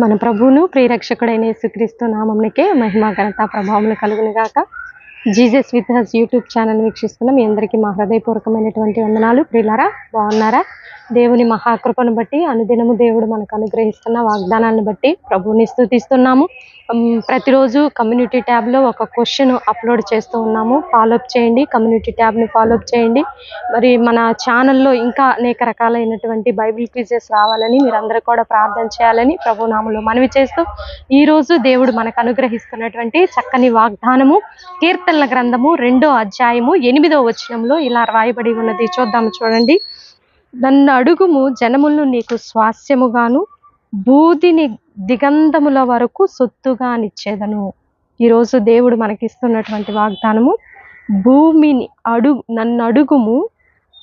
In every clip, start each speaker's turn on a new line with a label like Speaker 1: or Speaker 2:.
Speaker 1: మన ప్రభువును ప్రియరక్షకుడైన యేసుక్రీస్తు నామంనికే మహిమ ఘనత ప్రభావములు కలుగును గాక. Jesus with us YouTube channel వీక్షిస్తున్న. మీ అందరికీ మా హృదయపూర్వకమైనటువంటి వందనాలు. ప్రియులారా బాగున్నారా? దేవుని మహాకృపను బట్టి అనుదినము దేవుడు మనకు అనుగ్రహిస్తున్న వాగ్దానాన్ని బట్టి ప్రభువుని స్థుతిస్తున్నాము. ప్రతిరోజు కమ్యూనిటీ ట్యాబ్లో ఒక క్వశ్చన్ అప్లోడ్ చేస్తూ ఉన్నాము. ఫాలోఅప్ చేయండి కమ్యూనిటీ ట్యాబ్ని ఫాలోఅప్ చేయండి. మరి మన ఛానల్లో ఇంకా అనేక రకాలైనటువంటి బైబిల్ క్విజెస్ రావాలని మీరందరూ కూడా ప్రార్థన చేయాలని ప్రభునామంలో మనవి చేస్తూ ఈ రోజు దేవుడు మనకు అనుగ్రహిస్తున్నటువంటి చక్కని వాగ్దానము కీర్తనల గ్రంథము రెండో అధ్యాయము ఎనిమిదో వచనంలో ఇలా రాయబడి ఉన్నది. చూద్దాము చూడండి. నన్ను అడుగుము జనములను నీకు స్వాస్యముగాను బూదిని దిగంధముల వరకు సొత్తుగా నిచ్చేదను. ఈరోజు దేవుడు మనకిస్తున్నటువంటి వాగ్దానము భూమిని అడుగు నన్ను అడుగుము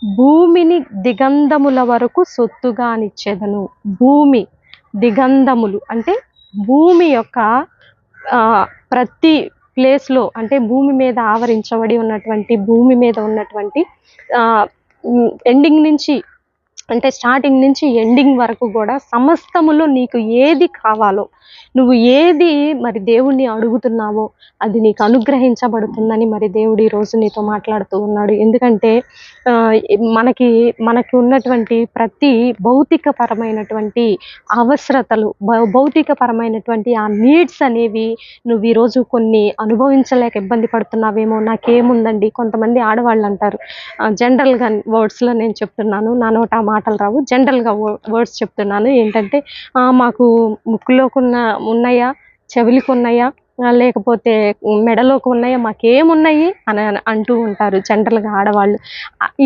Speaker 1: భూమిని దిగంధముల వరకు సొత్తుగా నిచ్చేదను. భూమి దిగంధములు అంటే భూమి యొక్క ప్రతి ప్లేస్లో అంటే భూమి మీద ఆవరించబడి ఉన్నటువంటి భూమి మీద ఉన్నటువంటి ఎండింగ్ నుంచి అంటే స్టార్టింగ్ నుంచి ఎండింగ్ వరకు కూడా సమస్తములో నీకు ఏది కావాలో నువ్వు ఏది మరి దేవుణ్ణి అడుగుతున్నావో అది నీకు అనుగ్రహించబడుతుందని మరి దేవుడు ఈరోజు రోజు నీతో మాట్లాడుతూ ఉన్నాడు. ఎందుకంటే మనకి మనకి ఉన్నటువంటి ప్రతి భౌతిక పరమైనటువంటి అవసరతలు భౌతికపరమైనటువంటి భౌతిక పరమైనటువంటి ఆ నీడ్స్ అనేవి నువ్వు ఈరోజు కొన్ని అనుభవించలేక ఇబ్బంది పడుతున్నావేమో నాకేముందండి కొంతమంది ఆడవాళ్ళు అంటారు. జనరల్గా వర్డ్స్లో నేను చెప్తున్నాను నా నోట ఆ మాటలు రావు. జనరల్గా వర్డ్స్ చెప్తున్నాను. ఏంటంటే మాకు ముక్కులోకున్న ఉన్నాయా చెవులకు ఉన్నాయా లేకపోతే మెడలోకి ఉన్నాయా మాకేమున్నాయి అని అని అంటూ ఉంటారు జనరల్గా ఆడవాళ్ళు.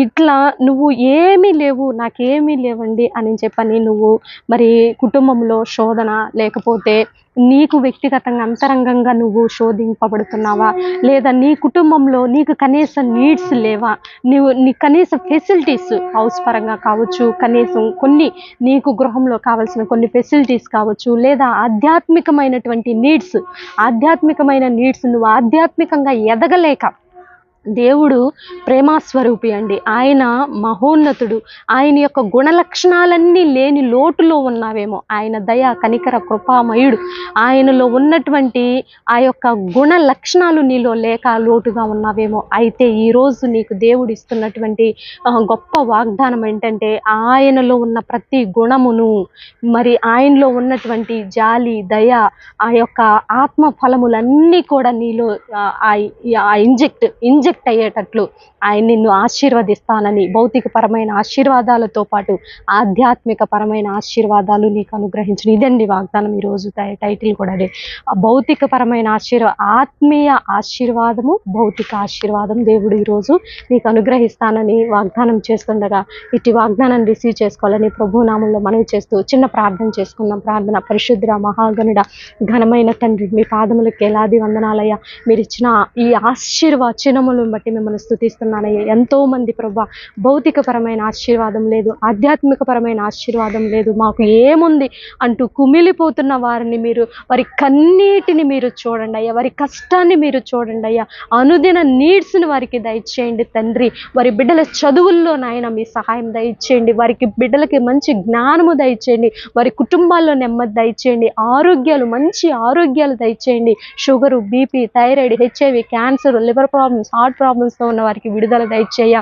Speaker 1: ఇట్లా నువ్వు ఏమీ లేవు నాకేమీ లేవండి అని చెప్పని నువ్వు మరి కుటుంబంలో శోధన లేకపోతే నీకు వ్యక్తిగతంగా అంతరంగంగా నువ్వు శోధింపబడుతున్నావా? లేదా నీ కుటుంబంలో నీకు కనీస నీడ్స్ లేవా? నీవు నీ కనీస ఫెసిలిటీస్ హౌస్ పరంగా కావచ్చు కనీసం కొన్ని నీకు గృహంలో కావాల్సిన కొన్ని ఫెసిలిటీస్ కావచ్చు లేదా ఆధ్యాత్మికమైనటువంటి నీడ్స్ ఆధ్యాత్మికమైన నీడ్స్ నువ్వు ఆధ్యాత్మికంగా ఎదగలేక దేవుడు ప్రేమాస్వరూపి అండి. ఆయన మహోన్నతుడు. ఆయన యొక్క గుణలక్షణాలన్నీ లేని లోటులో ఉన్నావేమో. ఆయన దయ కనికర కృపామయుడు. ఆయనలో ఉన్నటువంటి ఆ యొక్క గుణ లక్షణాలు నీలో లేక లోటుగా ఉన్నావేమో. అయితే ఈరోజు నీకు దేవుడు ఇస్తున్నటువంటి గొప్ప వాగ్దానం ఏంటంటే ఆయనలో ఉన్న ప్రతి గుణమును మరి ఆయనలో ఉన్నటువంటి జాలి దయ ఆ యొక్క ఆత్మ ఫలములన్నీ కూడా నీలో ఆ, ఇంజెక్ట్ రిజెక్ట్ అయ్యేటట్లు ఆయన నిన్ను ఆశీర్వదిస్తానని భౌతిక పరమైన ఆశీర్వాదాలతో పాటు ఆధ్యాత్మిక పరమైన ఆశీర్వాదాలు నీకు అనుగ్రహించిన. ఇదండి వాగ్దానం ఈరోజు టైటిల్ కూడా అదే. భౌతిక పరమైన ఆశీర్వా ఆత్మీయ ఆశీర్వాదము భౌతిక ఆశీర్వాదం దేవుడు ఈరోజు నీకు అనుగ్రహిస్తానని వాగ్దానం చేస్తుండగా ఇటు వాగ్దానాన్ని రిసీవ్ చేసుకోవాలని ప్రభునామంలో మనవి చేస్తూ చిన్న ప్రార్థన చేసుకుందాం. ప్రార్థన పరిశుద్ర మహాగణుడ ఘనమైన తండ్రి మీ పాదములకు ఎలాది వందనాలయ్యా. మీరు ఇచ్చిన ఈ ఆశీర్వచనములను బట్టి మిమ్మల్ని స్థుతిస్తున్నానయ్యా ఎంతో మంది ప్రభా భౌతికపరమైన ఆశీర్వాదం లేదు ఆధ్యాత్మిక పరమైన ఆశీర్వాదం లేదు మాకు ఏముంది అంటూ కుమిలిపోతున్న వారిని మీరు వారి కన్నీటిని మీరు చూడండి అయ్యా వారి కష్టాన్ని మీరు చూడండి అయ్యా. అనుదిన నీడ్స్ని వారికి దయచేయండి తండ్రి. వారి బిడ్డల చదువుల్లో నాయన మీ సహాయం దయచేయండి. వారికి బిడ్డలకి మంచి జ్ఞానము దయచేయండి. వారి కుటుంబాల్లో నెమ్మది దయచేయండి. ఆరోగ్యాలు మంచి ఆరోగ్యాలు దయచేయండి. Sugar BP thyroid HIV cancer liver problems heart ప్రాబ్లమ్స్తో ఉన్న వారికి విడుదల దయచేయ.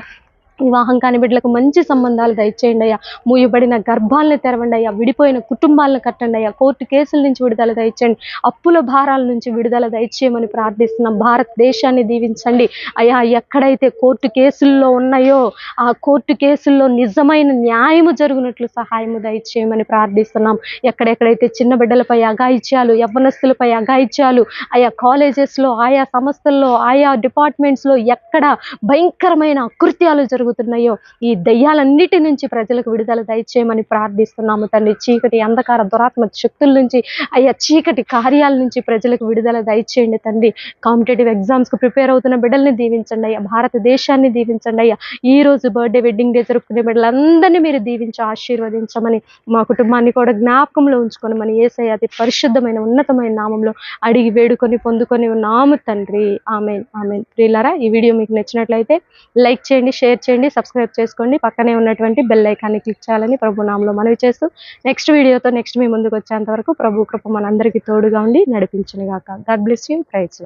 Speaker 1: వివాహం కాని బిడ్డలకు మంచి సంబంధాలు దయచేయండి అయ్యా. మూయబడిన గర్భాలను తెరవండి అయ్యా. విడిపోయిన కుటుంబాలను కట్టండి అయ్యా. కోర్టు కేసుల నుంచి విడుదల దయచేయండి. అప్పుల భారాల నుంచి విడుదల దయచేయమని ప్రార్థిస్తున్నాం. భారతదేశాన్ని దీవించండి. అయ్యా ఎక్కడైతే కోర్టు కేసుల్లో ఉన్నాయో ఆ కోర్టు కేసుల్లో నిజమైన న్యాయము జరుగునట్లు సహాయము దయచేయమని ప్రార్థిస్తున్నాం. ఎక్కడెక్కడైతే చిన్న బిడ్డలపై అఘాయిత్యాలు యవ్వనస్తులపై అఘాయిత్యాలు ఆయా కాలేజెస్లో ఆయా సంస్థల్లో ఆయా డిపార్ట్మెంట్స్లో ఎక్కడ భయంకరమైన అకృత్యాలు జరుగుతున్నాయో ఈ దయ్యాలన్నిటి నుంచి ప్రజలకు విడుదల దయచేయమని ప్రార్థిస్తున్నాము తండ్రి. చీకటి అంధకార దురాత్మ శక్తుల నుంచి అయ్యా చీకటి కార్యాల నుంచి ప్రజలకు విడుదల దయచేయండి తండ్రి. కాంపిటేటివ్ ఎగ్జామ్స్కి ప్రిపేర్ అవుతున్న బిడ్డల్ని దీవించండి అయ్యా. భారతదేశాన్ని దీవించండి అయ్యా. ఈ రోజు బర్త్డే వెడ్డింగ్ డే జరుపుకునే బిడ్డలందరినీ మీరు దీవించి ఆశీర్వదించమని మా కుటుంబాన్ని కూడా జ్ఞాపకంలో ఉంచుకొని మన ఏసయ్య అతి పరిశుద్ధమైన ఉన్నతమైన నామంలో అడిగి వేడుకొని పొందుకొని ఉన్నాము తండ్రి. ఆమెన్. ఆమెన్. ప్రియులారా ఈ వీడియో మీకు నచ్చినట్లయితే లైక్ చేయండి షేర్ చేయండి. చేయండి సబ్స్క్రైబ్ చేసుకోండి. పక్కనే ఉన్నటువంటి బెల్ ఐకాన్ని క్లిక్ చేయాలని ప్రభు నామలో మనవి చేస్తూ నెక్స్ట్ వీడియోతో నెక్స్ట్ మీ ముందుకు వచ్చేంత వరకు ప్రభు కృప మనందరికీ తోడుగా ఉండి నడిపించును గాక గాడ్ బ్లెస్ యూ ప్రైజ్